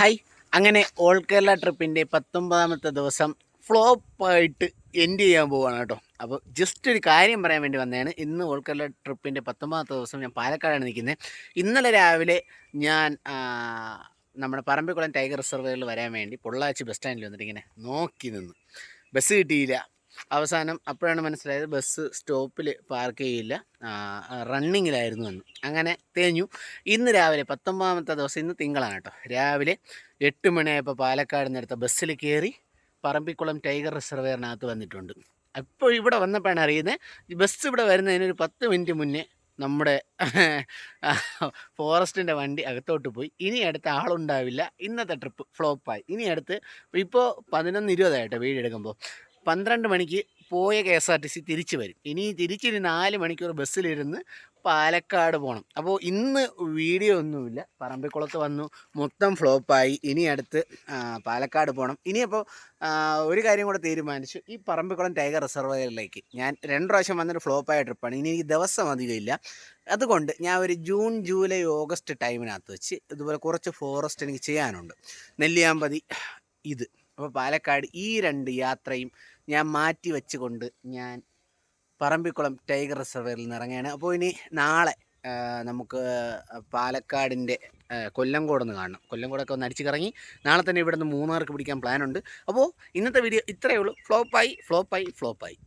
Hi. അങ്ങനെ all Kerala ട്രിപ്പിന്റെ പത്തൊമ്പതാമത്തെ ദിവസം ഫ്ലോപ്പായിട്ട് എൻഡ് ചെയ്യാൻ പോവുകയാണ് കേട്ടോ. അപ്പോൾ ജസ്റ്റ് ഒരു കാര്യം പറയാൻ വേണ്ടി വന്നതാണ്. ഇന്ന് ഓൾ കേരള ട്രിപ്പിന്റെ പത്തൊമ്പതാമത്തെ ദിവസം ഞാൻ പാലക്കാടാണ് നിൽക്കുന്നത്. ഇന്നലെ രാവിലെ ഞാൻ നമ്മുടെ പറമ്പിക്കുളം ടൈഗർ റിസർവേറിൽ വരാൻ വേണ്ടി പൊള്ളാച്ചി ബസ് സ്റ്റാൻഡിൽ വന്നിട്ട് ഇങ്ങനെ നോക്കി നിന്ന്. ബസ് കിട്ടിയില്ല. അവസാനം അപ്പോഴാണ് മനസ്സിലായത് ബസ് സ്റ്റോപ്പിൽ പാർക്ക് ചെയ്യില്ല. റണ്ണിങ്ങിലായിരുന്നു എന്ന് അങ്ങനെ തേഞ്ഞു. ഇന്ന് രാവിലെ പത്തൊമ്പതാമത്തെ ദിവസം ഇന്ന് തിങ്കളാണ് കേട്ടോ. രാവിലെ എട്ട് മണിയായപ്പോൾ പാലക്കാട് നിന്നെടുത്ത ബസ്സിൽ കയറി പറമ്പിക്കുളം ടൈഗർ റിസർവെയറിനകത്ത് വന്നിട്ടുണ്ട്. അപ്പോൾ ഇവിടെ വന്നപ്പോഴാണ് അറിയുന്നത് ബസ് ഇവിടെ വരുന്നതിന് ഒരു പത്ത് മിനിറ്റ് മുന്നേ നമ്മുടെ ഫോറസ്റ്റിന്റെ വണ്ടി അകത്തോട്ട് പോയി. ഇനി അടുത്ത ആളുണ്ടാവില്ല. ഇന്നത്തെ ട്രിപ്പ് ഫ്ലോപ്പായി ഇനി അടുത്ത് ഇപ്പോൾ പതിനൊന്ന് ഇരുപതായിട്ടോ വീടെടുക്കുമ്പോൾ പന്ത്രണ്ട് മണിക്ക് പോയ K S R T C തിരിച്ച് വരും. ഇനി തിരിച്ചൊരു നാല് മണിക്കൂർ ബസ്സിലിരുന്ന് പാലക്കാട് പോകണം അപ്പോൾ ഇന്ന് വീഡിയോ ഒന്നുമില്ല. പറമ്പിക്കുളത്ത് വന്നു. മൊത്തം ഫ്ലോപ്പായി. ഇനി അടുത്ത് പാലക്കാട് പോകണം ഇനിയപ്പോൾ ഒരു കാര്യം കൂടെ തീരുമാനിച്ചു. ഈ പറമ്പിക്കുളം ടൈഗർ റിസർവറിലേക്ക് ഞാൻ രണ്ട് പ്രാവശ്യം വന്നൊരു ഫ്ലോപ്പായ ട്രിപ്പാണ്. ഇനി എനിക്ക് ദിവസം അധികമില്ല അതുകൊണ്ട് ഞാൻ ഒരു ജൂൺ ജൂലൈ ഓഗസ്റ്റ് ടൈമിനകത്ത് വെച്ച് ഇതുപോലെ കുറച്ച് ഫോറസ്റ്റ് എനിക്ക് ചെയ്യാനുണ്ട്. നെല്ലിയാമ്പതി ഇത്. അപ്പോൾ പാലക്കാട് ഈ രണ്ട് യാത്രയും ഞാൻ മാറ്റി വെച്ചുകൊണ്ട് ഞാൻ പറമ്പിക്കുളം ടൈഗർ റിസർവറിൽ നിന്ന് ഇറങ്ങുകയാണ്. അപ്പോൾ ഇനി നാളെ നമുക്ക് പാലക്കാടിന്റെ കൊല്ലംകോട് ഒന്ന് കാണണം. കൊല്ലംകോടൊക്കെ ഒന്ന് അടിച്ചു കറങ്ങി നാളെ തന്നെ ഇവിടെ നിന്ന് മൂന്നാർക്ക് പിടിക്കാൻ പ്ലാനുണ്ട് അപ്പോൾ ഇന്നത്തെ വീഡിയോ ഇത്രയേ ഉള്ളൂ. ഫ്ലോപ്പായി ഫ്ലോപ്പായി ഫ്ലോപ്പായി